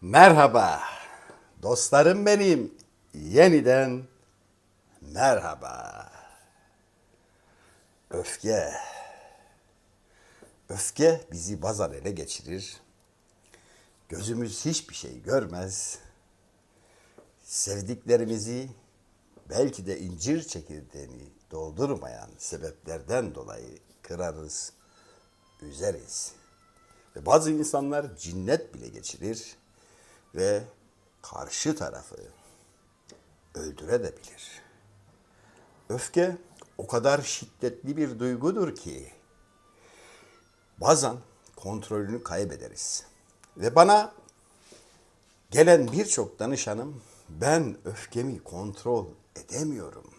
Merhaba. Dostlarım benim. Yeniden merhaba. Öfke. Öfke bizi bazan ele geçirir. Gözümüz hiçbir şey görmez. Sevdiklerimizi belki de incir çekirdeğini doldurmayan sebeplerden dolayı kırarız, üzeriz. Ve bazı insanlar cinnet bile geçirir ve karşı tarafı öldürebilir. Öfke o kadar şiddetli bir duygudur ki bazen kontrolünü kaybederiz. Ve bana gelen birçok danışanım ben öfkemi kontrol edemiyorum.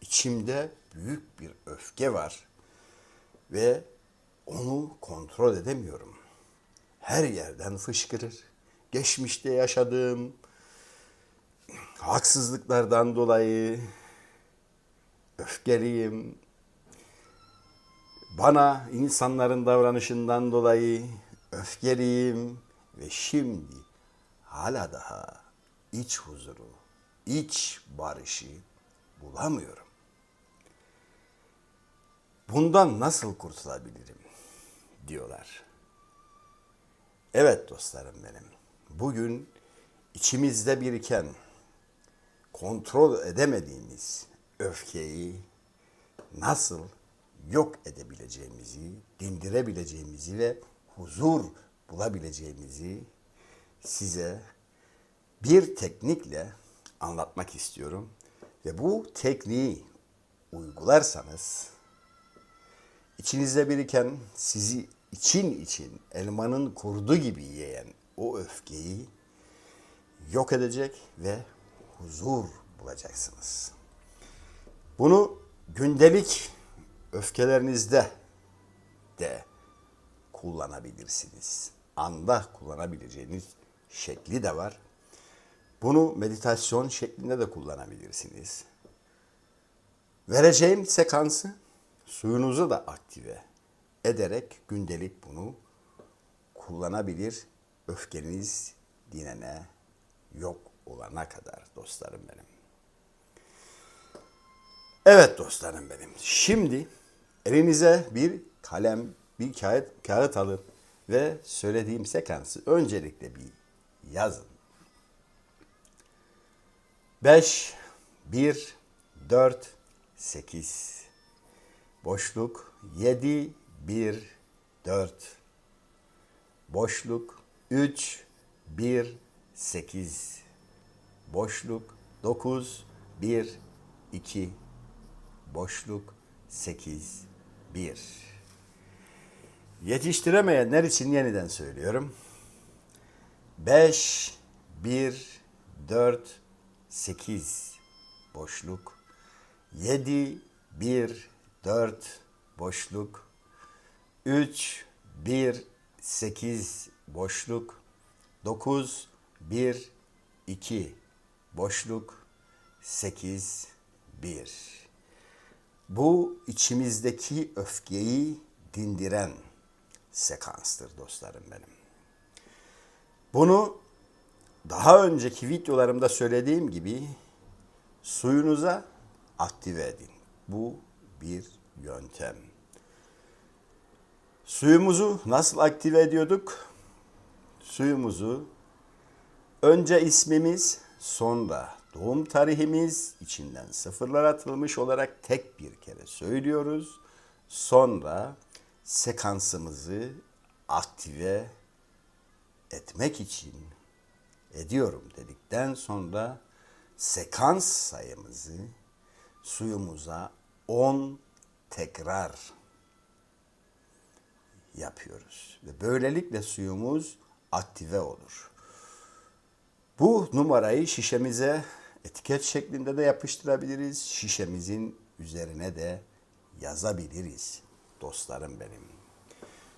İçimde büyük bir öfke var ve onu kontrol edemiyorum. Her yerden fışkırır. Geçmişte yaşadığım haksızlıklardan dolayı öfkeliyim. Bana insanların davranışından dolayı öfkeliyim ve şimdi hala daha iç huzuru, iç barışı bulamıyorum. Bundan nasıl kurtulabilirim diyorlar. Evet dostlarım benim. Bugün içimizde biriken kontrol edemediğimiz öfkeyi nasıl yok edebileceğimizi, dindirebileceğimizi ve huzur bulabileceğimizi size bir teknikle anlatmak istiyorum. Ve bu tekniği uygularsanız içinizde biriken sizi için için elmanın kurdu gibi yiyen o öfkeyi yok edecek ve huzur bulacaksınız. Bunu gündelik öfkelerinizde de kullanabilirsiniz. Anda kullanabileceğiniz şekli de var. Bunu meditasyon şeklinde de kullanabilirsiniz. Vereceğim sekansı suyunuzu da aktive ederek gündelik bunu kullanabilir. Öfkeniz dinene yok olana kadar dostlarım benim. Evet dostlarım benim. Şimdi elinize bir kalem, bir kağıt, kağıt alın ve söylediğim sekansı öncelikle bir yazın. 5, 1, 4, 8, boşluk 7, 1, 4, boşluk 3, 1, 8, boşluk 9, 1, 2, boşluk 8, 1. Yetiştiremeyenler için yeniden söylüyorum. 5, 1, 4, 8, boşluk. 7, 1, 4, boşluk. 3, 1, 8, boşluk 9, 1, 2, boşluk 8, 1. Bu içimizdeki öfkeyi dindiren sekanstır dostlarım benim. Bunu daha önceki videolarımda söylediğim gibi suyunuza aktive edin. Bu bir yöntem. Suyumuzu nasıl aktive ediyorduk? Suyumuzu önce ismimiz, sonra doğum tarihimiz içinden sıfırlar atılmış olarak tek bir kere söylüyoruz. Sonra sekansımızı aktive etmek için ediyorum dedikten sonra sekans sayımızı suyumuza 10 tekrar yapıyoruz. Ve böylelikle suyumuz aktive olur. Bu numarayı şişemize etiket şeklinde de yapıştırabiliriz. Şişemizin üzerine de yazabiliriz dostlarım benim.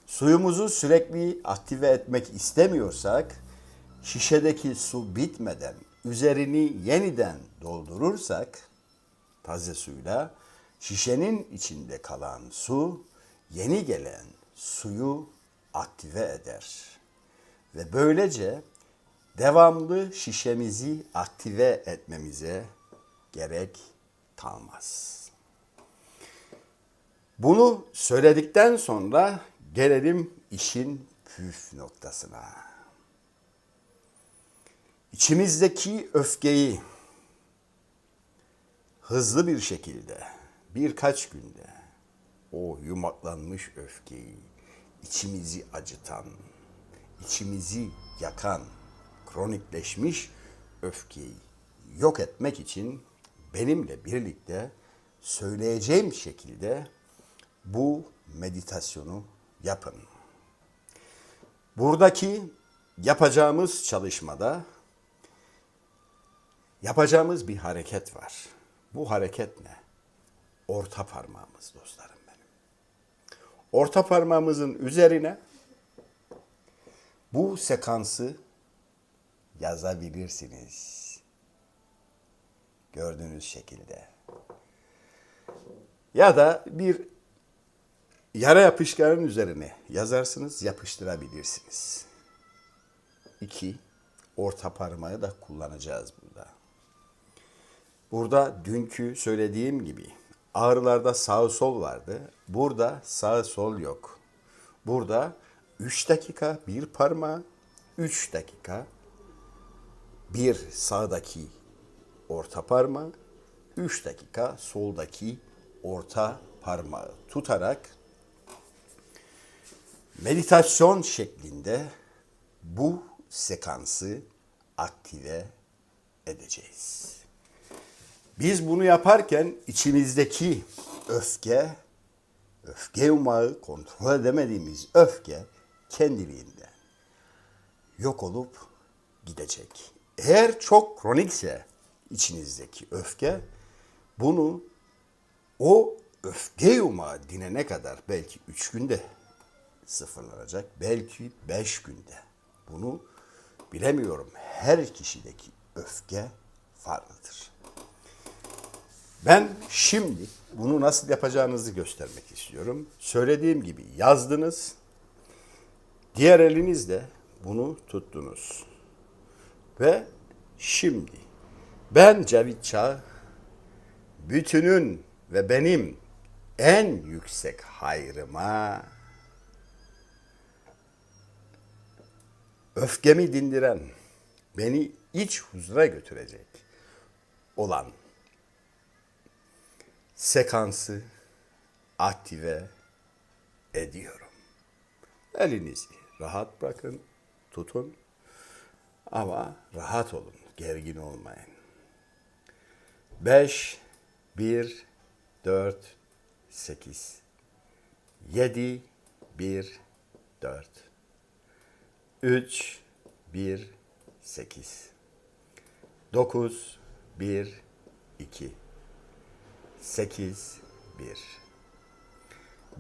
Suyumuzu sürekli aktive etmek istemiyorsak şişedeki su bitmeden üzerini yeniden doldurursak taze suyla şişenin içinde kalan su yeni gelen suyu aktive eder. Ve böylece devamlı şişemizi aktive etmemize gerek kalmaz. Bunu söyledikten sonra gelelim işin püf noktasına. İçimizdeki öfkeyi hızlı bir şekilde birkaç günde o yumaklanmış öfkeyi içimizi acıtan, içimizi yakan, kronikleşmiş öfkeyi yok etmek için benimle birlikte söyleyeceğim şekilde bu meditasyonu yapın. Buradaki yapacağımız çalışmada yapacağımız bir hareket var. Bu hareket ne? Orta parmağımız dostlarım benim. Orta parmağımızın üzerine bu sekansı yazabilirsiniz. Gördüğünüz şekilde. Ya da bir yara yapışkanın üzerine yazarsınız, yapıştırabilirsiniz. İki, orta parmağı da kullanacağız burada. Burada dünkü söylediğim gibi ağrılarda sağ sol vardı. Burada sağ sol yok. Burada 3 dakika bir parmağı, 3 dakika. Bir sağdaki orta parmağı, 3 dakika soldaki orta parmağı tutarak meditasyon şeklinde bu sekansı aktive edeceğiz. Biz bunu yaparken içimizdeki öfke, öfke yumağı, kontrol edemediğimiz öfke kendiliğinden yok olup gidecek. Eğer çok kronikse içinizdeki öfke, bunu o öfke yumağı dinene kadar belki üç günde sıfırlanacak, belki beş günde. Bunu bilemiyorum. Her kişideki öfke farklıdır. Ben şimdi bunu nasıl yapacağınızı göstermek istiyorum. Söylediğim gibi yazdınız. Diğer elinizle bunu tuttunuz. Ve şimdi ben Cevit Çağ bütünün ve benim en yüksek hayrıma öfkemi dindiren, beni iç huzura götürecek olan sekansı aktive ediyorum. Elinizi rahat bırakın, tutun. Ama rahat olun, gergin olmayın. 5, 1, 4, 8, 7, 1, 4, 3, 1, 8, 9, 1, 2, 8, 1,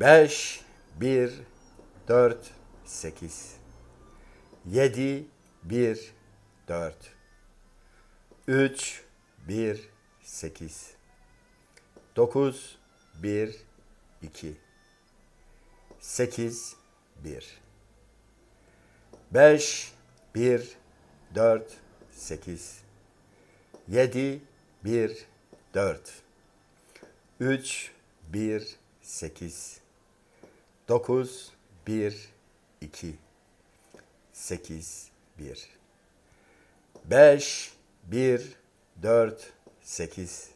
5, 1, 4, 8, 7, 1, 4, 3, 1, 8, 9, 1, 2, 8, 1, 5, 1, 4, 8, 7, 1, 4, 3, 1, 8, 9, 1, 2, 8, 1, 5, 1, 4, 8,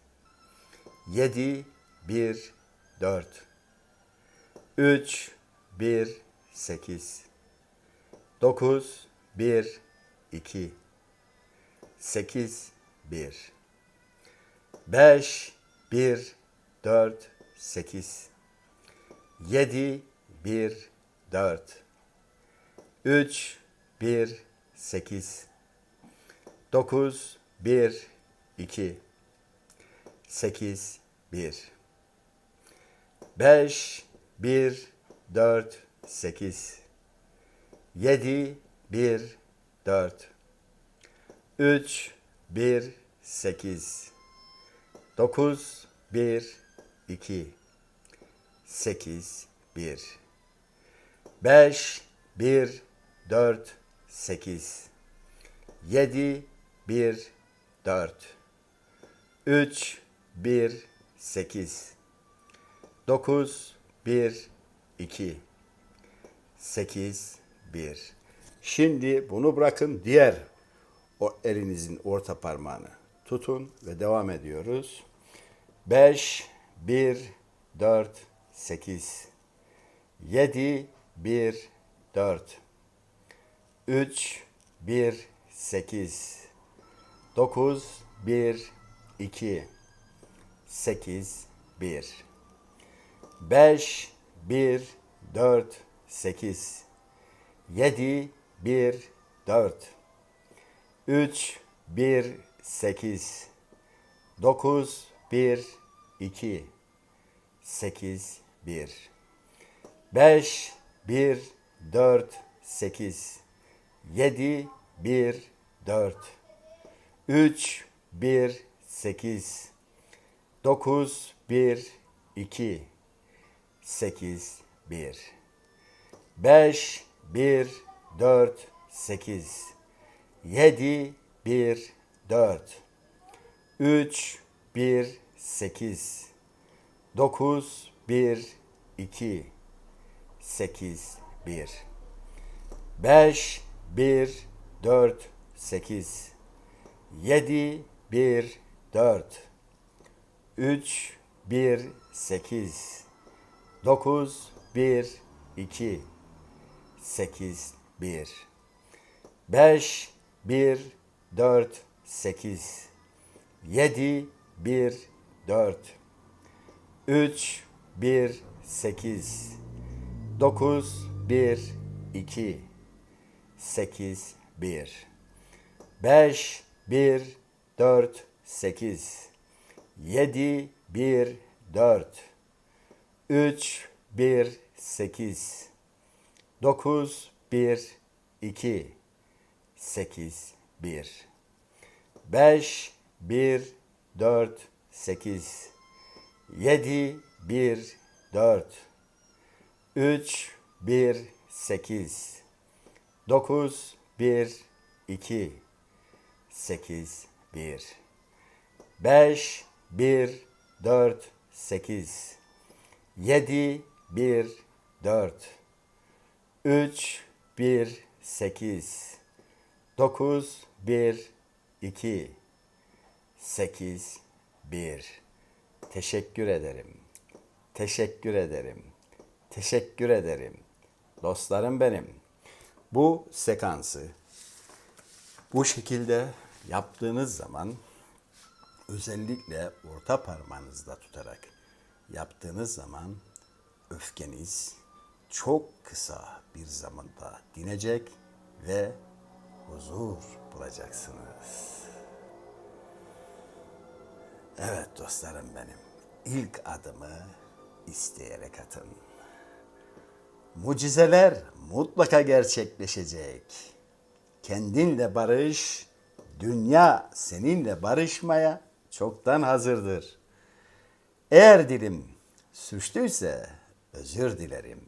7, 1, 4, 3, 1, 8, 9, 1, 2, 8, 1, 5, 1, 4, 8, 7, 1, 4, 3, 1, 8, 9, 1, 2, 8, 1, 5, 1, 4, 8, 7, 1, 4, 3, 1, 8, 9, 1, 2, 8, 1, 5, 1, 4, 8, 7, 1, 4. 3, 1, 8. 9, 1, 2. 8, 1. Şimdi bunu bırakın diğer o elinizin orta parmağını tutun ve devam ediyoruz. 5, 1, 4, 8. 7, 1, 4. 3, 1, 8. 9, 1, 2. 8, 1. 5, 1, 4, 8. 7, 1, 4. 3, 1, 8. 9, 1, 2. 8, 1. 5, 1, 4, 8. 7, 1, 4. 3, 1, 8. 9, 1, 2. 8, 1. 5, 1, 4, 8. 7, 1, 4. 3, 1, 8. 9, 1, 2. 8, 1. 5, 1, 4, 8. 7, 1, 4. 3, 1, 8. 9, 1, 2. 8, 1. 5, 1, 4, 8. 7, 1, 4. 3, 1, 8. 9, 1, 2. 8, 1. 5, 1, 4, 8. 7, 1, 4. 3, 1, 8. 9, 1, 2. 8, 1. 5, 1, 4, 8. 7, 1, 4. 3, 1, 8. 9, 1, 2. 8, 1. 5, 1, 4, 8. 7, 1, 4. 3, 1, 8. 9, 1, 2. 8, 1. Teşekkür ederim. Teşekkür ederim. Teşekkür ederim. Dostlarım benim. Bu sekansı bu şekilde yaptığınız zaman özellikle orta parmağınızda tutarak yaptığınız zaman öfkeniz çok kısa bir zamanda dinecek ve huzur bulacaksınız. Evet dostlarım benim. İlk adımı isteyerek atın. Mucizeler mutlaka gerçekleşecek. Kendinle barış, dünya seninle barışmaya çoktan hazırdır. Eğer dilim suçluysa özür dilerim.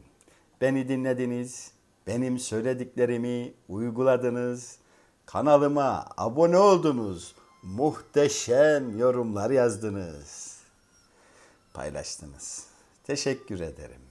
Beni dinlediniz, benim söylediklerimi uyguladınız, kanalıma abone oldunuz, muhteşem yorumlar yazdınız, paylaştınız. Teşekkür ederim.